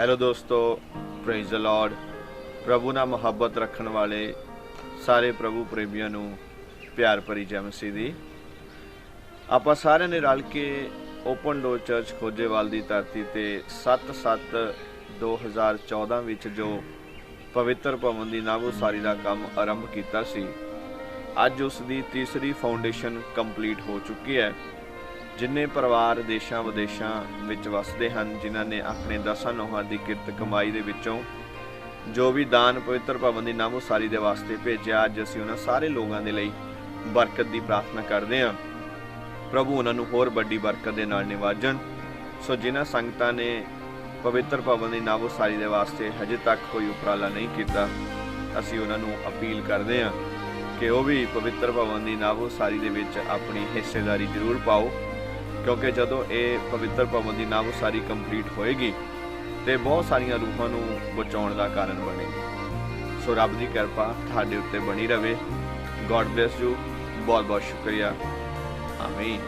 Hello ਦੋਸਤੋ praise the Lord ਪ੍ਰਭੂ ਨਾਲ ਮੁਹੱਬਤ ਰੱਖਣ ਵਾਲੇ ਸਾਰੇ ਪ੍ਰਭੂ ਪ੍ਰੇਮੀਆਂ ਨੂੰ ਪਿਆਰ ਭਰੀ ਜੈ ਮਸੀਹ ਦੀ। ਆਪਾਂ ਸਾਰਿਆਂ ਨੇ ਰਲ ਕੇ ਓਪਨ ਡੋਰ ਚਰਚ ਖੋਜੇਵਾਲ ਦੀ ਧਰਤੀ ਤੇ 7-7 2014 ਵਿੱਚ ਜੋ ਪਵਿੱਤਰ ਭਵਨ ਦੀ ਨਾਗੋਸਾਰੀ ਦਾ ਕੰਮ ਆਰੰਭ ਕੀਤਾ ਸੀ, ਅੱਜ ਉਸ ਦੀ ਤੀਸਰੀ ਫਾਊਂਡੇਸ਼ਨ ਕੰਪਲੀਟ ਹੋ ਚੁੱਕੀ ਹੈ। ਜਿੰਨੇ ਪਰਿਵਾਰ ਦੇਸ਼ਾਂ ਵਿਦੇਸ਼ਾਂ ਵਿੱਚ ਵਸਦੇ ਹਨ, ਜਿਨ੍ਹਾਂ ਨੇ ਆਪਣੇ ਦਸਾਂ ਨੋਹਾਂ ਦੀ ਕਿਰਤ ਕਮਾਈ ਦੇ ਵਿੱਚੋਂ ਜੋ ਵੀ ਦਾਨ ਪਵਿੱਤਰ ਭਵਨ ਦੀ ਨਾਮੋਸਾਰੀ ਦੇ ਵਾਸਤੇ ਭੇਜਿਆ, ਅੱਜ ਅਸੀਂ ਉਹਨਾਂ ਸਾਰੇ ਲੋਕਾਂ ਦੇ ਲਈ ਬਰਕਤ ਦੀ ਪ੍ਰਾਰਥਨਾ ਕਰਦੇ ਹਾਂ। ਪ੍ਰਭੂ ਉਹਨਾਂ ਨੂੰ ਹੋਰ ਵੱਡੀ ਬਰਕਤ ਦੇ ਨਾਲ ਨਿਵਾਜਣ। ਸੋ ਜਿਨ੍ਹਾਂ ਸੰਗਤਾਂ ਨੇ ਪਵਿੱਤਰ ਭਵਨ ਦੀ ਨਾਮੋਸਾਰੀ ਦੇ ਵਾਸਤੇ ਹਜੇ ਤੱਕ ਕੋਈ ਉਪਰਾਲਾ ਨਹੀਂ ਕੀਤਾ, ਅਸੀਂ ਉਹਨਾਂ ਨੂੰ ਅਪੀਲ ਕਰਦੇ ਹਾਂ ਕਿ ਉਹ ਵੀ ਪਵਿੱਤਰ ਭਵਨ ਦੀ ਨਾਮੋਸਾਰੀ ਦੇ ਵਿੱਚ ਆਪਣੀ ਹਿੱਸੇਦਾਰੀ ਜ਼ਰੂਰ ਪਾਓ। ਕਿਉਂਕਿ ਜਦੋਂ ਇਹ ਪਵਿੱਤਰ ਭਵਨ ਦੀ ਨਾਮੋਸਾਰੀ ਕੰਪਲੀਟ ਹੋਏਗੀ ਤੇ ਬਹੁਤ ਸਾਰੀਆਂ ਰੂਹਾਂ ਨੂੰ ਬਚਾਉਣ ਦਾ ਕਾਰਨ ਬਣੇਗੀ। ਸੋ ਰੱਬ ਦੀ ਕਿਰਪਾ ਤੁਹਾਡੇ ਉੱਤੇ ਬਣੀ ਰਵੇ। ਗੋਡ ਬlesਸ ਯੂ ਬਹੁਤ ਬਹੁਤ ਸ਼ੁਕਰੀਆ। ਆਮੀਨ